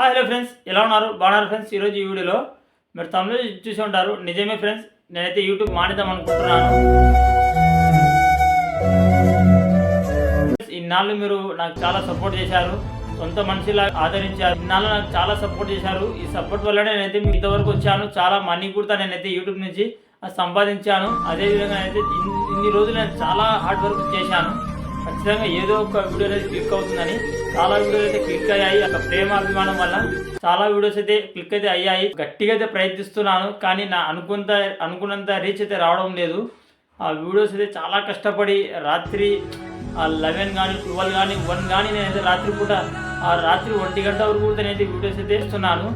Hi hello friends ఎలా ఉన్నారు? బాగున్నారు ఫ్రెండ్స్ ఈరోజు ఈ వీడియోలో మీరు తమిళ చూసి ఉంటారు. నిజమే ఫ్రెండ్స్ నేనైతే యూట్యూబ్ మానేద్దాం అనుకుంటున్నాను. ఇన్నాళ్ళు మీరు నాకు చాలా సపోర్ట్ చేశారు. సొంత మనిషిలా ఆదరించారు. ఇన్నాళ్ళు నాకు చాలా సపోర్ట్ చేశారు. ఈ సపోర్ట్ వల్లనే నేనైతే మీ ఇంతవరకు వచ్చాను. చాలా మనీ కూడా నేనైతే యూట్యూబ్ నుంచి సంపాదించాను. అదేవిధంగా నేనైతే ఇన్ని ఇన్ని రోజులు నేను చాలా హార్డ్ వర్క్ చేశాను. ఖచ్చితంగా ఏదో ఒక వీడియో అనేది క్లిక్ అవుతుందని చాలా వీడియోస్ అయితే క్లిక్ అయ్యాయి. ఒక ప్రేమ అభిమానం వల్ల చాలా వీడియోస్ అయితే క్లిక్ అయితే అయ్యాయి. గట్టిగా అయితే ప్రయత్నిస్తున్నాను కానీ నా అనుకున్నంత అనుకున్నంత రీచ్ అయితే రావడం లేదు. ఆ వీడియోస్ అయితే చాలా కష్టపడి రాత్రి లెవెన్ కానీ ట్వెల్వ్ కానీ వన్ కానీ నేనైతే రాత్రి పూట ఆ రాత్రి ఒంటి గంట వరకు కూడా నేనైతే వీడియోస్ అయితే ఇస్తున్నాను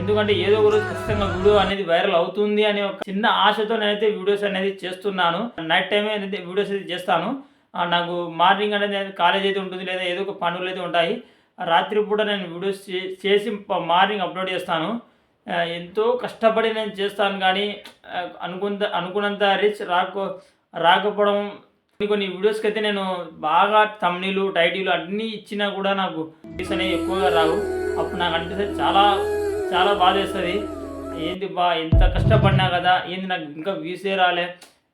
ఎందుకంటే ఏదో ఒక రోజు ఖచ్చితంగా వీడియో అనేది వైరల్ అవుతుంది అనే ఒక చిన్న ఆశతో నేనైతే వీడియోస్ అనేది చేస్తున్నాను. నైట్ టైమే అనేది వీడియోస్ అయితే చేస్తాను. నాకు మార్నింగ్ అనేది కాలేజ్ అయితే ఉంటుంది లేదా ఏదో ఒక పనులు అయితే ఉంటాయి. రాత్రిపూట రాత్రి పూట నేను వీడియోస్ చే- చేసి మార్నింగ్ అప్లోడ్ చేస్తాను. ఎంతో కష్టపడి నేను చేస్తాను కానీ ఆ, అనుకున్నంత అనుకున్నంత రీచ్ రాక రాకపోవడం కొన్ని కొన్ని వీడియోస్కి అయితే నేను బాగా తమ్నీలు టైటిల్ అన్నీ ఇచ్చినా కూడా నాకు వీడియోస్ అనేవి ఎక్కువగా రావు. అప్పుడు నాకు అనిపిస్తే చాలా చాలా బాధ వేస్తుంది ఏంది బా ఎంత కష్టపడినా కదా ఏంది నాకు ఇంకా వ్యూసే రాలే.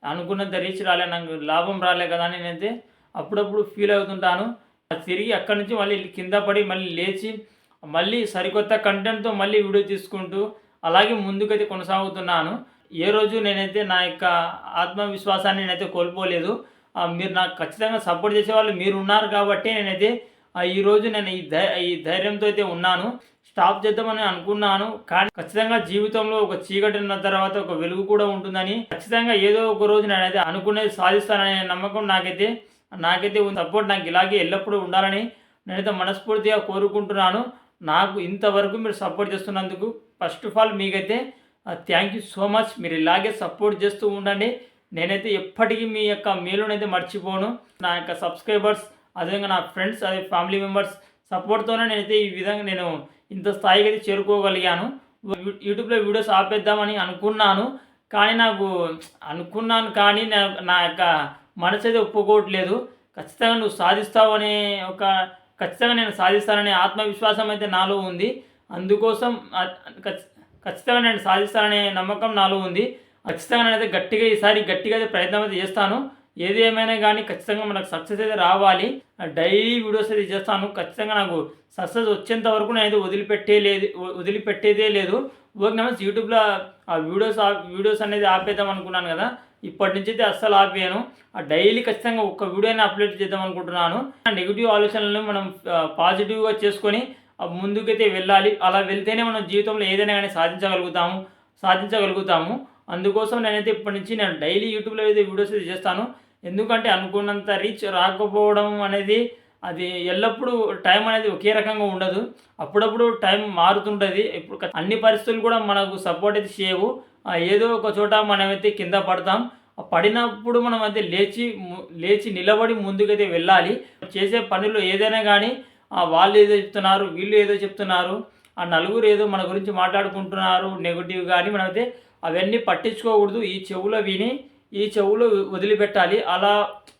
అనుకున్నంత రీచ్ రాలే నాకు లాభం రాలే కదా అని నేనైతే అప్పుడప్పుడు ఫీల్ అవుతుంటాను. తిరిగి అక్కడి నుంచి మళ్ళీ కింద పడి మళ్ళీ లేచి మళ్ళీ సరికొత్త కంటెంట్తో మళ్ళీ వీడియో తీసుకుంటూ అలాగే ముందుకైతే కొనసాగుతున్నాను. ఏ రోజు నేనైతే నా యొక్క ఆత్మవిశ్వాసాన్ని నేనైతే కోల్పోలేదు మీరు నాకు ఖచ్చితంగా సపోర్ట్ చేసే వాళ్ళు మీరు ఉన్నారు కాబట్టి నేనైతే ఈరోజు నేను ఈ ధై ఈ ధైర్యంతో అయితే ఉన్నాను. స్టాప్ చేద్దామని అనుకున్నాను కానీ ఖచ్చితంగా జీవితంలో ఒక చీకటి ఉన్న తర్వాత ఒక వెలుగు కూడా ఉంటుందని ఖచ్చితంగా ఏదో ఒక రోజు నేనైతే అనుకునేది సాధిస్తాననే నమ్మకం నాకైతే నాకైతే సపోర్ట్ నాకు ఇలాగే ఎల్లప్పుడూ ఉండాలని నేనైతే మనస్ఫూర్తిగా కోరుకుంటున్నాను. నాకు ఇంతవరకు మీరు సపోర్ట్ చేస్తున్నందుకు ఫస్ట్ ఆఫ్ ఆల్ మీకైతే థ్యాంక్ యూ సో మచ్ మీరు ఇలాగే సపోర్ట్ చేస్తూ ఉండండి. నేనైతే ఎప్పటికీ మీ యొక్క మేలునైతే మర్చిపోను. నా యొక్క సబ్స్క్రైబర్స్ అదేవిధంగా నా ఫ్రెండ్స్ అదే ఫ్యామిలీ మెంబర్స్ సపోర్ట్తోనే నేనైతే ఈ విధంగా నేను ఇంత స్థాయికి అయితే చేరుకోగలిగాను యూట్యూబ్లో వీడియోస్ ఆపేద్దామని అనుకున్నాను. కానీ నాకు అనుకున్నాను కానీ నా నా యొక్క మనసు అయితే ఒప్పుకోవట్లేదు. ఖచ్చితంగా నువ్వు సాధిస్తావు అనే ఒక ఖచ్చితంగా నేను సాధిస్తాననే ఆత్మవిశ్వాసం అయితే నాలో ఉంది. అందుకోసం ఖచ్చితంగా నేను సాధిస్తాననే నమ్మకం నాలో ఉంది. ఖచ్చితంగా నేనైతే గట్టిగా ఈసారి గట్టిగా అయితే ప్రయత్నం అయితే చేస్తాను. ఏది ఏమైనా కానీ ఖచ్చితంగా మనకు సక్సెస్ అయితే రావాలి. డైలీ వీడియోస్ అయితే చేస్తాను. ఖచ్చితంగా నాకు సక్సెస్ వచ్చేంత వరకు అయితే వదిలిపెట్టే లేదు వదిలిపెట్టేదే లేదు. ఓకే నమస్తే యూట్యూబ్లో ఆ వీడియోస్ వీడియోస్ అనేది ఆపేద్దాం అనుకున్నాను కదా. ఇప్పటి నుంచి అయితే అస్సలు ఆపేయను. ఆ డైలీ ఖచ్చితంగా ఒక్క వీడియోని అప్లోడ్ చేద్దాం అనుకుంటున్నాను. నెగిటివ్ ఆలోచనలను మనం పాజిటివ్గా చేసుకొని ముందుకైతే వెళ్ళాలి. అలా వెళ్తేనే మనం జీవితంలో ఏదైనా కానీ సాధించగలుగుతాము సాధించగలుగుతాము. అందుకోసం నేనైతే ఇప్పటి నుంచి నేను డైలీ యూట్యూబ్లో అయితే వీడియోస్ అయితే చేస్తాను. ఎందుకంటే అనుకున్నంత రీచ్ రాకపోవడం అనేది అది ఎల్లప్పుడూ టైం అనేది ఒకే రకంగా ఉండదు. అప్పుడప్పుడు టైం మారుతుంటుంది. ఇప్పుడు అన్ని పరిస్థితులు కూడా మనకు సపోర్ట్ అయితే చేయవు. ఏదో ఒక చోట మనమైతే కింద పడతాం. పడినప్పుడు మనం అయితే లేచి లేచి నిలబడి ముందుకైతే వెళ్ళాలి. చేసే పనులు ఏదైనా కానీ వాళ్ళు ఏదో చెప్తున్నారు వీళ్ళు ఏదో చెప్తున్నారు ఆ నలుగురు ఏదో మన గురించి మాట్లాడుకుంటున్నారు నెగిటివ్ కానీ మనమైతే అవన్నీ పట్టించుకోకూడదు. ఈ చెవులో విని ఈ చెవులో వదిలిపెట్టాలి. అలా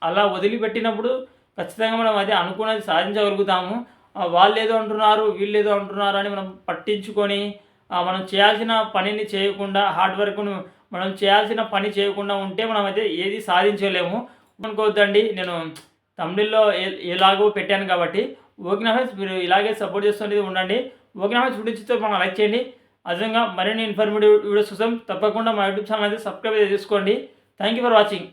అలా వదిలిపెట్టినప్పుడు ఖచ్చితంగా మనం అదే అనుకున్నది సాధించగలుగుతాము. వాళ్ళు ఏదో అంటున్నారు వీళ్ళు ఏదో అంటున్నారు అని మనం పట్టించుకొని మనం చేయాల్సిన పనిని చేయకుండా హార్డ్ వర్క్ను మనం చేయాల్సిన పని చేయకుండా ఉంటే మనం అయితే ఏది సాధించలేము. అనుకోవద్దండి. నేను తమిళలో ఎలాగో పెట్టాను కాబట్టి. ఓకే ఫ్రెండ్స్ మీరు ఇలాగే సపోర్ట్ చేస్తున్నది ఉండండి. ఓకే ఫ్రెండ్స్ వీడియో మనం లైక్ చేయండి. అదేవిధంగా మరిన్ని ఇన్ఫర్మేటివ్ వీడియోస్ కోసం తప్పకుండా మా యూట్యూబ్ ఛానల్ అయితే సబ్స్క్రైబ్ చేసుకోండి. Thank you for watching